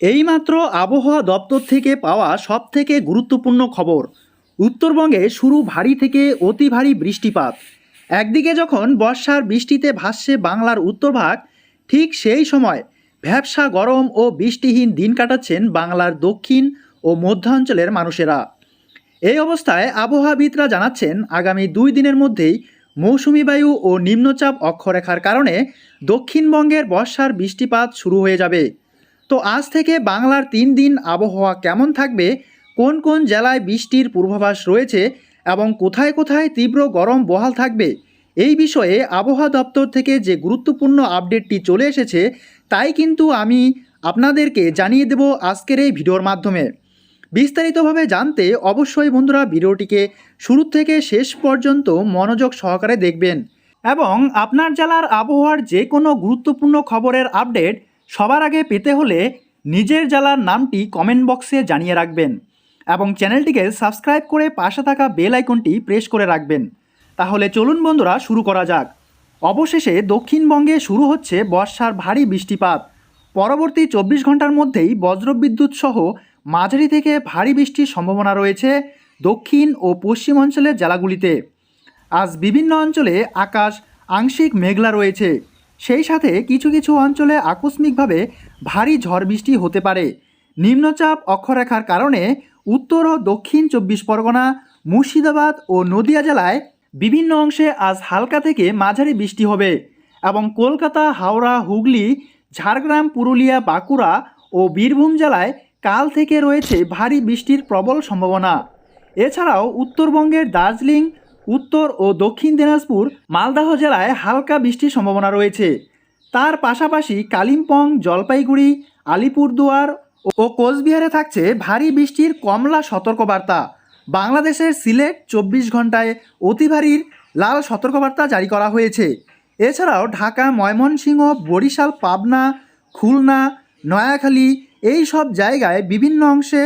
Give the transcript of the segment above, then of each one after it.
এইমাত্র আবহাওয়া দপ্তর থেকে পাওয়া সবথেকে গুরুত্বপূর্ণ খবর। উত্তরবঙ্গে শুরু ভারী থেকে অতি ভারী বৃষ্টিপাত। একদিকে যখন বর্ষার বৃষ্টিতে ভাসছে বাংলার উত্তরভাগ ঠিক সেই সময় ভ্যাবসা গরম ও বৃষ্টিহীন দিন কাটাচ্ছেন বাংলার দক্ষিণ ও মধ্যাঞ্চলের মানুষেরা। এই অবস্থায় আবহাওয়াবিদরা জানাচ্ছেন, আগামী দুই দিনের মধ্যেই মৌসুমি বায়ু ও নিম্নচাপ অক্ষরেখার কারণে দক্ষিণবঙ্গের বর্ষার বৃষ্টিপাত শুরু হয়ে যাবে। তো আজ থেকে বাংলার তিন দিন আবহাওয়া কেমন থাকবে, কোন কোন জেলায় বৃষ্টির পূর্বাভাস রয়েছে এবং কোথায় কোথায় তীব্র গরম বহাল থাকবে, এই বিষয়ে আবহাওয়া দপ্তর থেকে যে গুরুত্বপূর্ণ আপডেটটি চলে এসেছে তাই কিন্তু আমি আপনাদেরকে জানিয়ে দেব আজকের এই ভিডিওর মাধ্যমে। বিস্তারিতভাবে জানতে অবশ্যই বন্ধুরা ভিডিওটিকে শুরু থেকে শেষ পর্যন্ত মনোযোগ সহকারে দেখবেন এবং আপনার জেলার আবহাওয়ার যে কোনো গুরুত্বপূর্ণ খবরের আপডেট সবার আগে পেতে হলে নিজের জেলার নামটি কমেন্ট বক্সে জানিয়ে রাখবেন এবং চ্যানেলটিকে সাবস্ক্রাইব করে পাশে থাকা বেল আইকনটি প্রেস করে রাখবেন। তাহলে চলুন বন্ধুরা, শুরু করা যাক। অবশেষে দক্ষিণবঙ্গে শুরু হচ্ছে বর্ষার ভারী বৃষ্টিপাত। পরবর্তী চব্বিশ ঘণ্টার মধ্যেই বজ্রবিদ্যুৎ সহ মাঝারি থেকে ভারী বৃষ্টির সম্ভাবনা রয়েছে দক্ষিণ ও পশ্চিম অঞ্চলের জেলাগুলিতে। আজ বিভিন্ন অঞ্চলে আকাশ আংশিক মেঘলা রয়েছে। সেই সাথে কিছু কিছু অঞ্চলে আকস্মিকভাবে ভারী ঝড় বৃষ্টি হতে পারে। নিম্নচাপ অক্ষরেখার কারণে উত্তর ও দক্ষিণ চব্বিশ পরগনা, মুর্শিদাবাদ ও নদিয়া জেলায় বিভিন্ন অংশে আজ হালকা থেকে মাঝারি বৃষ্টি হবে এবং কলকাতা, হাওড়া, হুগলি, ঝাড়গ্রাম, পুরুলিয়া, বাঁকুড়া ও বীরভূম জেলায় কাল থেকে রয়েছে ভারী বৃষ্টির প্রবল সম্ভাবনা। এছাড়াও উত্তরবঙ্গের দার্জিলিং উত্তর ও দক্ষিণ দিনাজপুর মালদাহ জেলায় হালকা বৃষ্টির সম্ভাবনা রয়েছে। তার পাশাপাশি কালিম্পং, জলপাইগুড়ি, আলিপুরদুয়ার ও কোচবিহারে থাকছে ভারী বৃষ্টির কমলা সতর্কবার্তা। বাংলাদেশের সিলেট চব্বিশ ঘন্টায় অতি ভারীর লাল সতর্কবার্তা জারি করা হয়েছে। এছাড়াও ঢাকা, ময়মনসিংহ, বরিশাল, পাবনা, খুলনা, নয়াখালী এই সব জায়গায় বিভিন্ন অংশে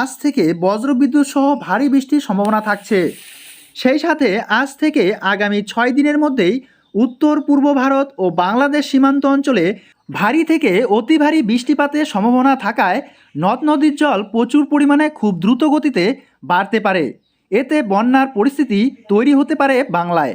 আজ থেকে বজ্রবিদ্যুৎ সহ ভারী বৃষ্টির সম্ভাবনা থাকছে। সেই সাথে আজ থেকে আগামী ছয় দিনের মধ্যেই উত্তর, পূর্ব ভারত ও বাংলাদেশ সীমান্ত অঞ্চলে ভারী থেকে অতি ভারী বৃষ্টিপাতের সম্ভাবনা থাকায় নদ নদীর জল প্রচুর পরিমাণে খুব দ্রুত গতিতে বাড়তে পারে। এতে বন্যার পরিস্থিতি তৈরি হতে পারে বাংলায়।